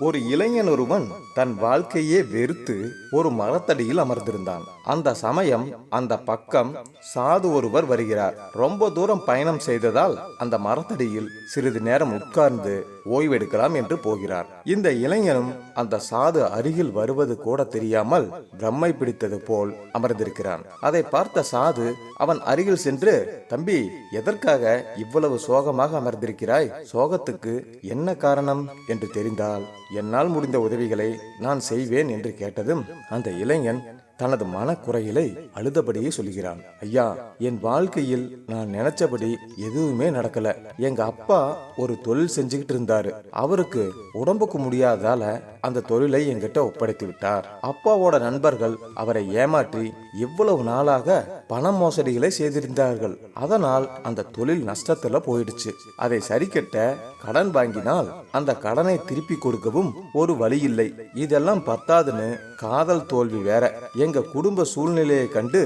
ஒரு இளைஞன் ஒருவன் தன் வாழ்க்கையே வெறுத்து ஒரு மரத்தடியில் அமர்ந்திருந்தான். அந்த சமயம் அந்த பக்கம் சாது ஒருவர் வருகிறார். ரொம்ப தூரம் பயணம் செய்ததால் அந்த மரத்தடியில் சிறிது நேரம் உட்கார்ந்து ஓய்வெடுக்கலாம் என்று போகிறார். இந்த இளைஞனும் அந்த சாது அருகில் வருவது கூட தெரியாமல் பிரம்மை பிடித்தது போல் அமர்ந்திருக்கிறான். அதை பார்த்த சாது அவன் அருகில் சென்று தம்பி எதற்காக இவ்வளவு சோகமாக அமர்ந்திருக்கிறாய்? சோகத்துக்கு என்ன காரணம்? என்று தெரிந்தால் என்னால் முடிந்த உதவிகளை நான் செய்வேன் என்று கேட்டதும் அந்த இளைஞன் தனது மனக்குறைகளை அழுதபடியே சொல்கிறான். ஐயா என் வாழ்க்கையில் நான் நினைச்சபடி எதுவுமே நடக்கல. எங்க அப்பா ஒரு தொழில் செஞ்சுக்கிட்டு இருந்தாரு. அவருக்கு உடம்புக்கு முடியாததால அந்த தொழிலை என்கிட்ட ஒப்படைத்து விட்டார். அப்பாவோட நண்பர்கள் அவரை ஏமாற்றி இவ்வளவு நாளாக பண மோசடிகளை செய்திருந்தார்கள். அதனால் அந்த தொழில் நஷ்டத்துல போயிடுச்சு. அதை சரிக்கட்ட கடன் வாங்கினால் அந்த கடனை திருப்பி கொடுக்கவும் ஒரு வழி இல்லை. இதெல்லாம் பத்தாதுன்னு காதல் தோல்வி வேற. எங்க குடும்ப சூழ்நிலையை கண்டு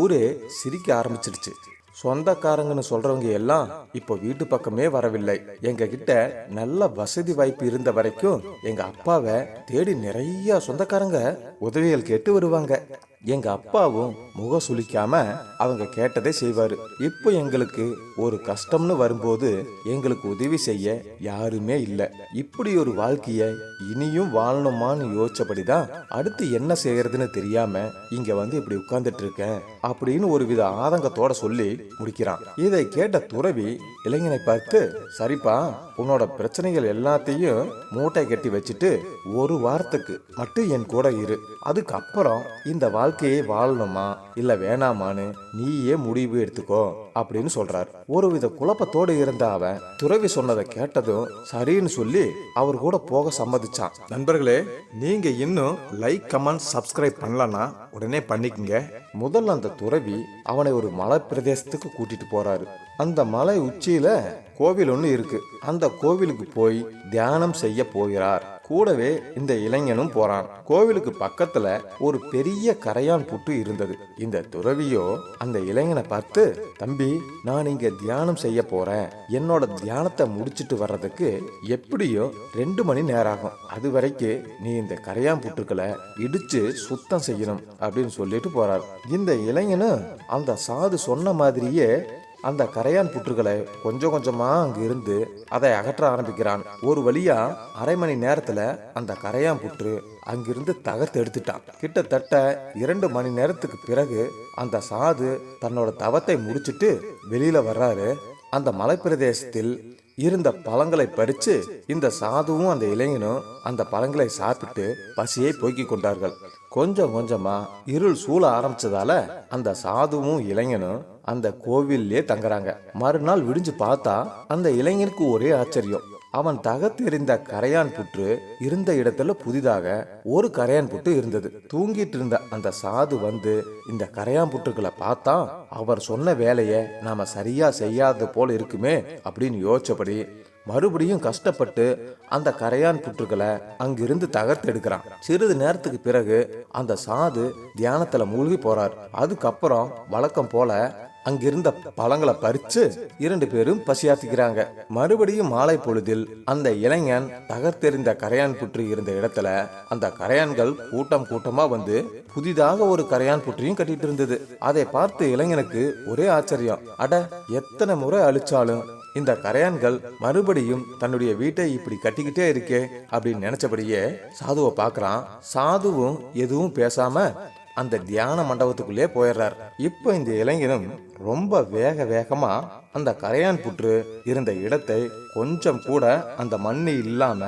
ஊரே சிரிக்க ஆரம்பிச்சிடுச்சு. சொந்தக்காரங்கன்னு சொல்றவங்க எல்லாம் இப்போ வீட்டு பக்கமே வரவில்லை. எங்க கிட்ட நல்ல வசதி வாய்ப்பு இருந்த வரைக்கும் எங்க அப்பாவை தேடி நிறைய சொந்தக்காரங்க உதவிகள் கேட்டு வருவாங்க. எங்க அப்பாவும் முக சுளிக்காம அவங்க கேட்டதே செய்வாரு. இப்போ எங்களுக்கு ஒரு கஷ்டம்னு வரும்போது எங்களுக்கு உதவி செய்ய யாருமே இல்லை. இப்படி ஒரு வாழ்க்கைய இனியும் வாழணுமான்னு யோசிச்சபடிதான் அடுத்து என்ன செய்யறதுன்னு தெரியாம இங்க வந்து இப்படி உட்கார்ந்துட்டு இருக்கேன் அப்படின்னு ஒரு வித ஆதங்கத்தோட சொல்லி முடிக்கிறான். இதை கேட்ட துறவி இளைஞனை பார்த்து சரிப்பா உன்னோட பிரச்சனைகள் எல்லாத்தையும் மூட்டை கட்டி வச்சுட்டு ஒரு வாரத்துக்கு மட்டும் என் கூட இரு. அதுக்கப்புறம் இந்த வாழ்க்கை வாழ்க்கையை வாழணுமா? இல்ல வேணாமான்னு நீயே முடிவு எடுத்துக்கோ அப்படின்னு சொல்றார். ஒருவித குழப்பத்தோடு இருந்த அவன் துறவி சொன்னதை கேட்டதும் சரின்னு சொல்லி அவர் கூட போக சம்மதிச்சான். நண்பர்களே நீங்க இன்னும் லைக் கமெண்ட் சப்ஸ்கிரைப் பண்ணலன்னா உடனே பண்ணிக்கங்க. முதல்ல அந்த துறவி அவனை ஒரு மலை பிரதேசத்துக்கு கூட்டிட்டு போறாரு. அந்த மலை உச்சியில கோவில் ஒன்று இருக்கு. அந்த கோவிலுக்கு போய் தியானம் செய்ய போகிறார். கூடவே இந்த இளைஞனும் போறான். கோவிலுக்கு பக்கத்துல ஒரு பெரிய கரையான் புட்டு இருந்தது. இந்த துறவியோ அந்த இளைஞனை பார்த்து தம்பி நான் இங்க தியானம் செய்ய போறேன். என்னோட தியானத்தை முடிச்சிட்டு வர்றதுக்கு எப்படியோ ரெண்டு மணி நேரம் ஆகும் அது வரைக்கும் நீ இந்த கரையான் புட்டுக்களை இடிச்சு சுத்தம் செய்யணும் அப்படின்னு சொல்லிட்டு போறார். இந்த இளைஞனும் அந்த சாது சொன்ன மாதிரியே அந்த கரையான் புற்றுகளை கொஞ்சம் கொஞ்சமாக அங்கிருந்து அதை அகற்ற ஆரம்பிக்கிறான். ஒரு வழியா அரை மணி நேரத்துல அந்த கரையான் புற்று அங்கிருந்து தகர்த்து எடுத்துட்டான். கிட்டத்தட்ட இரண்டு மணி நேரத்துக்கு பிறகு அந்த சாது தன்னோட தவத்தை முடிச்சிட்டு வெளியில வர்றாரு. அந்த மலைப்பிரதேசத்தில் இருந்த பழங்களை பறித்து இந்த சாதுவும் அந்த இளைஞனும் அந்த பழங்களை சாப்பிட்டு பசியை போக்கிக் கொண்டார்கள். கொஞ்சம் கொஞ்சமா இருள் சூழ ஆரம்பிச்சதால அந்த சாதுவும் இளைஞனும் அந்த கோவிலே தங்குறாங்க. மறுநாள் விடிஞ்சு பார்த்தா அந்த இளைஞனுக்கு ஒரே ஆச்சரியம். அவன் தகத்தெறிந்த கரையான் புற்று இருந்த இடத்துல புதிதாக ஒரு கரையான் புற்று இருந்தது. தூங்கிட்டு இருந்த அந்த சாது வந்து இந்த கரையான் புற்றுகளை பார்த்தா அவர் சொன்ன வேலையை நாம சரியா செய்யாத போல இருக்குமே அப்படின்னு யோசிச்சபடி மறுபடியும் கஷ்டப்பட்டு அந்த கரையான் புற்றுகளை அங்கிருந்து தகர்த்து எடுக்கிறான். சிறிது நேரத்துக்கு பிறகு அந்த சாது தியானத்துல மூழ்கி போறார். அதுக்கப்புறம் வழக்கம் போல அங்கிருந்த பழங்களை பறிச்சு இரண்டு பேரும் பசியாத்திக்கிறாங்க. மறுபடியும் மாலை பொழுதில் அந்த இளைஞன் தகர்த்தெறிந்த கரையான் புற்று இருந்த இடத்துல அந்த கரையான்கள் கூட்டம் கூட்டமா வந்து புதிதாக ஒரு கரையான் புற்றையும் கட்டிட்டு இருந்தது. அதை பார்த்து இளைஞனுக்கு ஒரே ஆச்சரியம். அட எத்தனை முறை அழிச்சாலும் இந்த கரையான்கள் மறுபடியும் தன்னுடைய வீட்டை இப்படி கட்டிக்கிட்டே இருக்கே அப்படின்னு நினைச்சபடியே சாதுவை பார்க்கறான் சாதுவும் எதுவும் பேசாம அந்த தியான மண்டபத்துக்குள்ளே போயிடுறார். இப்போ இந்த இளைஞனும் ரொம்ப வேக வேகமா அந்த கரையான் புற்று இருந்த இடத்தை கொஞ்சம் கூட அந்த மண்ணு இல்லாம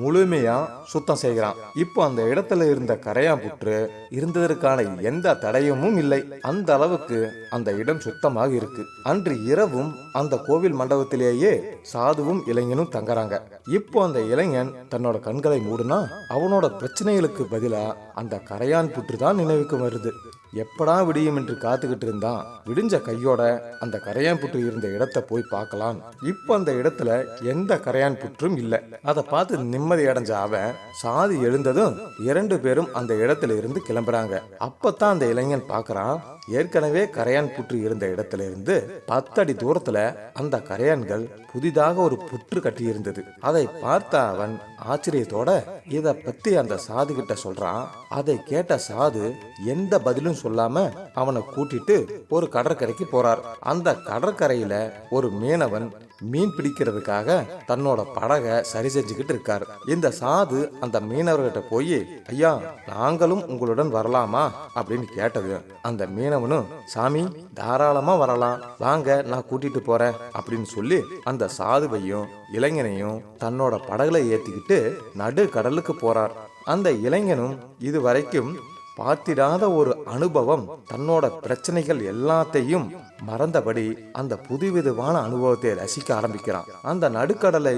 முழுமையா சுத்தம் செய்கிறான். இப்போ அந்த இடத்துல இருந்த கரையான் புற்று இருந்ததற்கான எந்த தடயமும் இல்லை. அந்த அளவுக்கு அந்த இடம் சுத்தமாக இருக்கு. அன்று இரவும் அந்த கோவில் மண்டபத்திலேயே சாதுவும் இளைஞனும் தங்குறாங்க. இப்போ அந்த இளைஞன் தன்னோட கண்களை மூடுனா அவனோட பிரச்சனைகளுக்கு பதிலா அந்த கரையான் புற்று தான் நினைவுக்கு வருது. எப்படா விடியும் என்று காத்துக்கிட்டு இருந்தான். விடிஞ்ச கையோட அந்த கரையான் புற்று இருந்த இடத்தை போய் பார்க்கலாம். இப்போ அந்த இடத்துல எந்த கரையான் புற்றும் இல்லை. அதை பார்த்து நிம்மதி அடைஞ்ச அவன் சாதி எழுந்ததும் இரண்டு பேரும் அந்த இடத்துல இருந்து கிளம்புறாங்க. அப்பத்தான் அந்த இளைஞன் பார்க்கறான் ஏற்கனவே கரையான் புற்று இருந்த இடத்துல இருந்து பத்தடி தூரத்துல அந்த கரையான்கள் புதிதாக ஒரு புற்று கட்டியிருந்தது. அதை பார்த்த அவன் ஆச்சரியத்தோட இத பத்தி அந்த சாது கிட்ட சொல்றான். அதை கேட்ட சாது எந்த பதிலும் சொல்லாம அவனை கூட்டிட்டு ஒரு கடற்கரைக்கு போறார். அந்த கடற்கரையில ஒரு மீனவன் மீன் பிடிக்கிறதுக்காக தன்னோட படகை சரி செஞ்சுக்கிட்டு இருக்கார். இந்த சாது அந்த மீனவர்கிட்ட போய் ஐயா நாங்களும் உங்களுடன் வரலாமா? அப்படின்னு கேட்டது அந்த மீன் மீனவனும் சாமி தாராளமா வரலாம். வாங்க நான் கூட்டிட்டு போறேன். அப்படின்னு சொல்லி அந்த சாதுவையும் இளைஞனையும் தன்னோட படகுல ஏத்திக்கிட்டு நடு கடலுக்கு போறார். அந்த இளைஞனும் இது வரைக்கும் பார்த்திடாத ஒரு அனுபவம் தன்னோட பிரச்சனைகள் எல்லாத்தையும் மறந்தபடி அந்த புதுவிதமான அனுபவத்தை ரசிக்க ஆரம்பிக்கிறான். அந்த நடுக்கடலை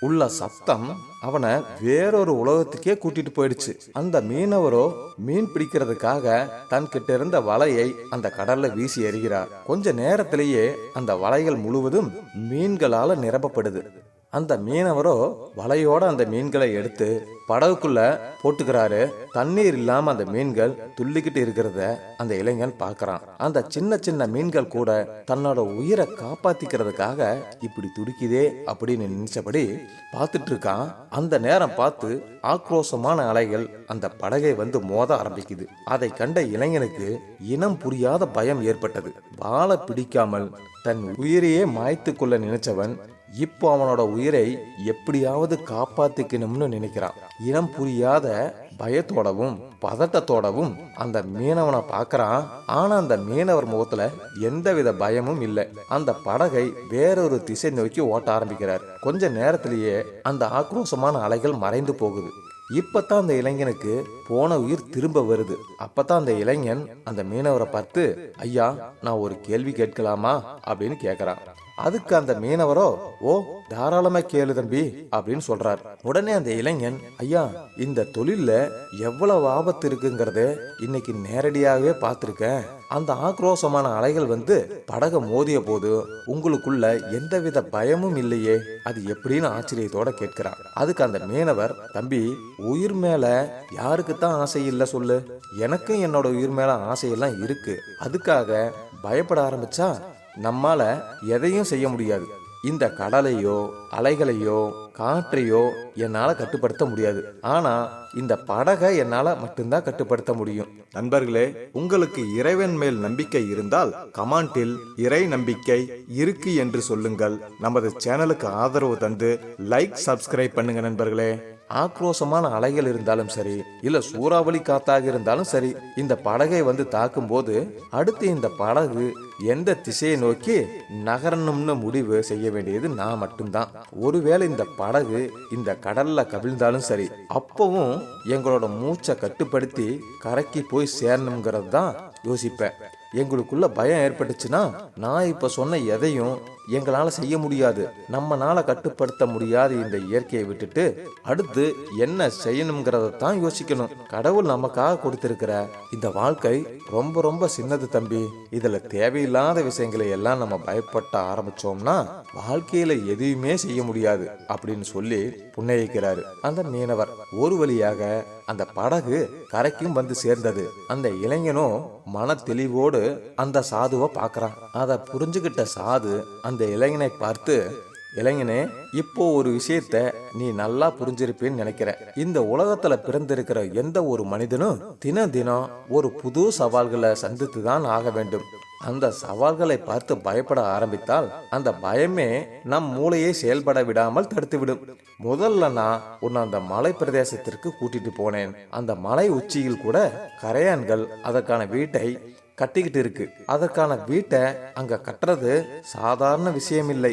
உள்ள சத்தம் அவனை வேறொரு உலகத்துக்கே கூட்டிட்டு போயிடுச்சு. அந்த மீனவரோ மீன் பிடிக்கிறதுக்காக தன்கிட்ட இருந்த வலையை அந்த கடல்ல வீசி எறிகிறார். கொஞ்ச நேரத்திலேயே அந்த வலைகள் முழுவதும் மீன்களால நிரப்பப்படுது. அந்த மீனவரோ வலையோட அந்த மீன்களை எடுத்து படகுக்குள்ள போட்டுக்கிறாரு. தண்ணீர் இல்லாம அந்த மீன்கள் துள்ளிக்கிட்டு இருக்கிறத அந்த இளைஞன் பாக்குறான் அந்த சின்ன சின்ன மீன்கள் கூட தன்னோட உயிரை காப்பாத்திக்கிறதுக்காக இப்படி துடிக்குதே அப்படின்னு நினைச்சபடி பார்த்துட்டு இருக்கான். அந்த நேரம் பார்த்து ஆக்ரோஷமான அலைகள் அந்த படகை வந்து மோத ஆரம்பிக்குது. அதை கண்ட இளைஞனுக்கு இனம் புரியாத பயம் ஏற்பட்டது. வாழ பிடிக்காமல் தன் உயிரையே மாய்த்து கொள்ள நினைச்சவன் இப்போ அவனோட உயிரை எப்படியாவது காப்பாத்திக்கணும்னு நினைக்கிறான். இனம் புரியாத பயத்தோடவும் பதட்டத்தோடவும் அந்த மீனவனை பார்க்கறான். ஆனா அந்த மீனவர் முகத்துல எந்தவித பயமும் இல்லை. அந்த படகை வேறொரு திசை நோக்கி ஓட்ட ஆரம்பிக்கிறார். கொஞ்ச நேரத்திலேயே அந்த ஆக்ரோஷமான அலைகள் மறைந்து போகுது. இப்பத்தான் அந்த இளைஞனுக்கு போன உயிர் திரும்ப வருது. அப்பதான் அந்த இளைஞன் அந்த மீனவரை பார்த்து ஐயா நான் ஒரு கேள்வி கேட்கலாமா? அப்படின்னு கேக்குறான். அதுக்கு அந்த மீனவரோ ஓ தாராளமா கேளு தம்பி அப்படின்னு சொல்றார். உடனே அந்த இளைஞன் ஐயா இந்த தொழில்ல எவ்வளவு ஆபத்து இருக்குங்கிறத இன்னைக்கு நேரடியாகவே பார்த்திருக்கேன். அந்த ஆக்ரோஷமான அலைகள் வந்து படக மோதிய போது உங்களுக்குள்ள எந்தவித பயமும் இல்லையே அது எப்படின்னு ஆச்சரியத்தோட கேட்கிறான் அதுக்கு அந்த மீனவர் தம்பி உயிர் மேல யாருக்கு தான் ஆசை இல்லை சொல்லு. எனக்கும் என்னோட உயிர் மேல ஆசையெல்லாம் இருக்கு. அதுக்காக பயப்பட ஆரம்பிச்சா நம்மால எதையும் செய்ய முடியாது. இந்த கடலையோ அலைகளையோ காற்றையோ என்னால கட்டுப்படுத்த முடியாது. ஆனா இந்த படகை என்னால மட்டும்தான் கட்டுப்படுத்த முடியும். நண்பர்களே உங்களுக்கு இறைவன் மேல் நம்பிக்கை இருந்தால் கமாண்டில் இறை நம்பிக்கை இருக்கு என்று சொல்லுங்கள். நமது சேனலுக்கு ஆதரவு தந்து லைக் சப்ஸ்கிரைப் பண்ணுங்க நண்பர்களே. ஆக்ரோஷமான அலைகள் இருந்தாலும் சரி இல்ல சூறாவளி காத்தாக இருந்தாலும் சரி இந்த படகை வந்து தாக்கும் போது அடுத்து இந்த படகு எந்த திசையை நோக்கி நகரணும்னு முடிவு செய்ய வேண்டியது நான் மட்டும்தான். ஒருவேளை இந்த படகு இந்த கடல்ல கவிழ்ந்தாலும் சரி அப்பவும் எங்களோட மூச்சை கட்டுப்படுத்தி கரைக்கு போய் சேரணுங்கிறது தான் யோசிப்பேன். எங்களுக்குள்ள பயம் ஏற்பட்டுச்சுன்னா நான் இப்ப சொன்ன எதையும் எங்களால செய்ய முடியாது. நம்மனால கட்டுப்படுத்த முடியாத இந்த இயற்கையை விட்டுட்டு அடுத்து என்ன செய்யணுங்கிறத தான் யோசிக்கணும். கடவுள் நமக்காக கொடுத்திருக்கிற இந்த வாழ்க்கை ரொம்ப ரொம்ப சின்னது தம்பி. இதுல தேவையில்லாத விஷயங்களை எல்லாம் நம்ம பயப்பட்ட ஆரம்பிச்சோம்னா வாழ்க்கையில எதையுமே செய்ய முடியாது அப்படின்னு சொல்லி புன்னயிக்கிறாரு அந்த மீனவர். ஒரு வழியாக அந்த படகு கரைக்கும் வந்து சேர்ந்தது. அந்த இளைஞனும் மன தெளிவோடு அந்த சாதுவை பார்க்கறான். அதை புரிஞ்சுக்கிட்ட சாது அந்த இளைஞனை பார்த்து இளைஞனே இப்போ ஒரு விஷயத்த நீ நல்லா புரிஞ்சிருப்பேன்னு நினைக்கிறேன். இந்த உலகத்துல பிறந்திருக்கிற எந்த ஒரு மனிதனும் தின தினம் ஒரு புது சவால்களை சந்தித்து தான் ஆக வேண்டும். அந்த சவால்களை பார்த்து பயப்பட ஆரம்பித்தால் அந்த பயமே நம் மூளையை செயல்பட விடாமல் தடுத்துவிடும். முதல்ல நான் உன்னை அந்த மலை பிரதேசத்திற்கு கூட்டிட்டு போனேன். அந்த மலை உச்சியில் கூட கரையான்கள் அதற்கான வீட்டை கட்டிக்கிட்டு இருக்கு. அதற்கான வீட்டை அங்க கட்டுறது சாதாரண விஷயம் இல்லை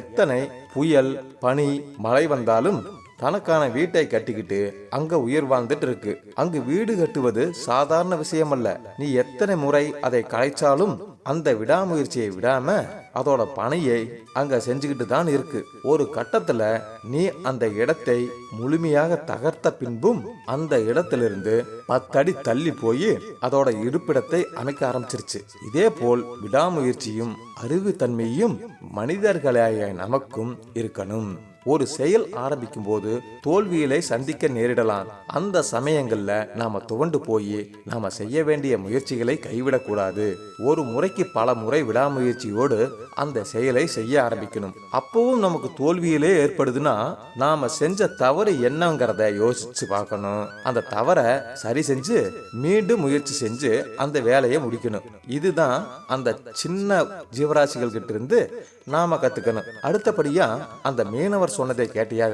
எத்தனை புயல் பனி மழை வந்தாலும் தனக்கான வீட்டை கட்டிக்கிட்டு அங்க உயிர் வாழ்ந்துட்டு இருக்கு அங்கு வீடு கட்டுவது சாதாரண விஷயம் அல்ல நீ எத்தனை முறை அதை கலைச்சாலும் அந்த விடாமுயற்சியை விடாம அதோட பணியை அங்க செஞ்சுக்கிட்டு தான் இருக்கு. ஒரு கட்டத்துல நீ அந்த இடத்தை முழுமையாக தகர்த்த பின்பும் அந்த இடத்திலிருந்து பத்தடி தள்ளி போய் அதோட இருப்பிடத்தை அமைக்க ஆரம்பிச்சிருச்சு. இதே போல் விடாமுயற்சியும் அறிவுத்தன்மையும் மனிதர்களாய நமக்கும் இருக்கணும். ஒரு செயல் ஆரம்பிக்கும் போது தோல்விகளை சந்திக்க நேரிடலாம். அந்த சமயங்கள்ல நாம துவண்டு போய் நாம செய்ய வேண்டிய முயற்சிகளை கைவிடக்கூடாது. ஒரு முறைக்கு பல முறை விடாமுயற்சியோடு அந்த செயலை செய்ய ஆரம்பிக்கணும். அப்பவும் நமக்கு தோல்வியிலே ஏற்படுதுன்னா நாம செஞ்ச தவறு என்னங்கிறத யோசிச்சு பார்க்கணும். அந்த தவறை சரி செஞ்சு மீண்டும் முயற்சி செஞ்சு அந்த வேலையை முடிக்கணும். இதுதான் அந்த சின்ன ஜீவராசிகள் கிட்ட இருந்து நாம கத்துக்கணும். அடுத்தபடியா அந்த மீனவர் சொன்னதை கேட்டியா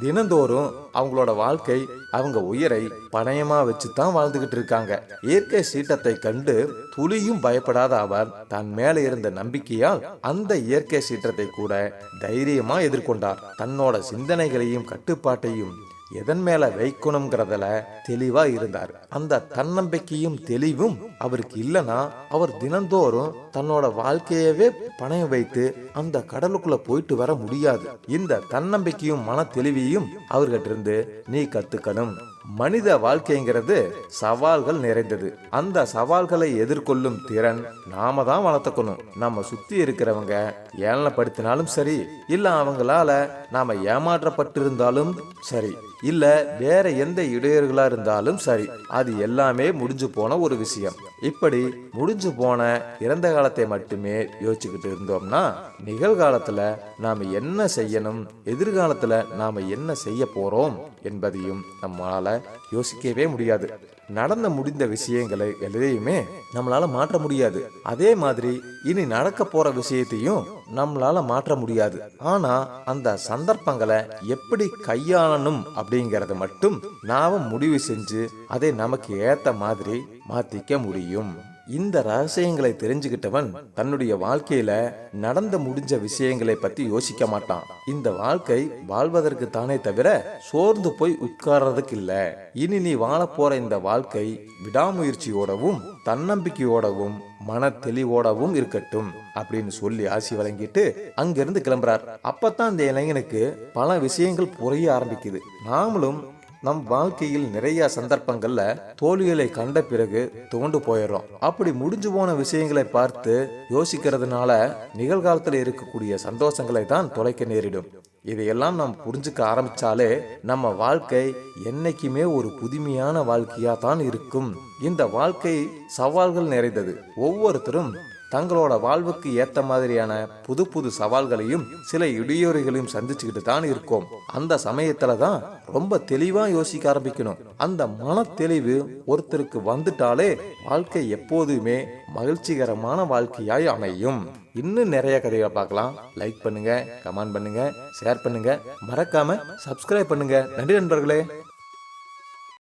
தினந்தோறும் அவங்களோட வாழ்க்கை அவங்க உயிரை பணயமா வச்சு தான் வாழ்ந்துகிட்டு இருக்காங்க. இயற்கை சீற்றத்தை கண்டு துளியும் பயப்படாத அவர் தன் மேல இருந்த நம்பிக்கையால் அந்த இயற்கை சீற்றத்தை கூட தைரியமா எதிர்கொண்டார். தன்னோட சிந்தனைகளையும் கட்டுப்பாட்டையும் எதன் மேல வைக்கணுங்கிறதுல தெளிவா இருந்தார். அந்த தன்னம்பிக்கையும் தெளிவும் அவருக்கு இல்லைன்னா அவர் தினந்தோறும் தன்னோட வாழ்க்கையவே பணையம் வைத்து அந்த கடலுக்குள்ள போயிட்டு வர முடியாது. இந்த தன்னம்பிக்கையும் மன தெளிவையும் அவர்கிட்ட இருந்து நீ கத்துக்கணும். மனித வாழ்க்கைங்கிறது சவால்கள் நிறைந்தது. அந்த சவால்களை எதிர்கொள்ளும் திறன் நாம தான் வளர்த்துக்கணும். நம்ம சுத்தி இருக்கிறவங்க ஏளனப்படுத்தினாலும் சரி இல்ல அவங்களால நாம ஏமாற்றப்பட்டிருந்தாலும் சரி இல்ல வேற எந்த இடையூறுகளா இருந்தாலும் சரி அது எல்லாமே முடிஞ்சு போன ஒரு விஷயம். இப்படி முடிஞ்சு போன இறந்த காலத்தை மட்டுமே யோசிச்சுக்கிட்டு இருந்தோம்னா நிகழ்காலத்தில் நாம் என்ன செய்யணும்? எதிர்காலத்தில் நாம் என்ன செய்ய போகிறோம் என்பதையும் நம்மளால் யோசிக்கவே முடியாது. நடந்து முடிந்த விஷயங்களை எதையுமே நம்மளால மாற்ற முடியாது. அதே மாதிரி இனி நடக்க போற விஷயத்தையும் நம்மளால மாற்ற முடியாது. ஆனா அந்த சந்தர்ப்பங்களை எப்படி கையாளணும் அப்படிங்கிறத மட்டும் நாம முடிவு செஞ்சு அதை நமக்கு ஏத்த மாதிரி மாத்திக்க முடியும். இந்த ரகசியங்களை தெரிஞ்சுக்கிட்டவன் தன்னுடைய வாழ்க்கையில நடந்து முடிஞ்ச விஷயங்களை பத்தி யோசிக்க மாட்டான். இந்த வாழ்க்கை வாழ்வதற்கு தானே தவிர சோர்ந்து போய் உட்கார்றதுக்கு இல்ல. இனி நீ வாழப் போற இந்த வாழ்க்கை விடாமுயற்சியோடவும் தன்னம்பிக்கையோடவும் மன தெளிவோடவும் இருக்கட்டும் அப்படின்னு சொல்லி ஆசி வழங்கிட்டு அங்கிருந்து கிளம்புறார். அப்பதான் இந்த இளைஞனுக்கு பல விஷயங்கள் புரிய ஆரம்பிக்குது. நாமளும் நம் வாழ்க்கையில் நிறைய சந்தர்ப்பங்கள்ல தோல்விகளை கண்ட பிறகு துவண்டு போயிடும் அப்படி முடிஞ்சு போன விஷயங்களை பார்த்து யோசிக்கிறதுனால நிகழ்காலத்தில் இருக்கக்கூடிய சந்தோஷங்களை தான் தொலைக்க நேரிடும். இதையெல்லாம் நாம் புரிஞ்சுக்க ஆரம்பிச்சாலே நம்ம வாழ்க்கை என்னைக்குமே ஒரு புதுமையான வாழ்க்கையா தான் இருக்கும். இந்த வாழ்க்கை சவால்கள் நிறைந்தது. ஒவ்வொருத்தரும் தங்களோட வாழ்வுக்கு ஏத்த மாதிரியான புது புது சவால்களையும் சில இடையூறுகளையும் சந்திச்சுக்கிட்டு தான் இருக்கோம். அந்த சமயத்துல தான் ரொம்ப தெளிவா யோசிக்க ஆரம்பிக்கணும். அந்த மன தெளிவு ஒருத்தருக்கு வந்துட்டாலே வாழ்க்கை எப்போதுமே மகிழ்ச்சிகரமான வாழ்க்கையாய் அமையும். இன்னும் நிறைய கதைகளை பார்க்கலாம். லைக் பண்ணுங்க கமெண்ட் பண்ணுங்க ஷேர் பண்ணுங்க. மறக்காம சப்ஸ்கிரைப் பண்ணுங்க. நன்றி நண்பர்களே.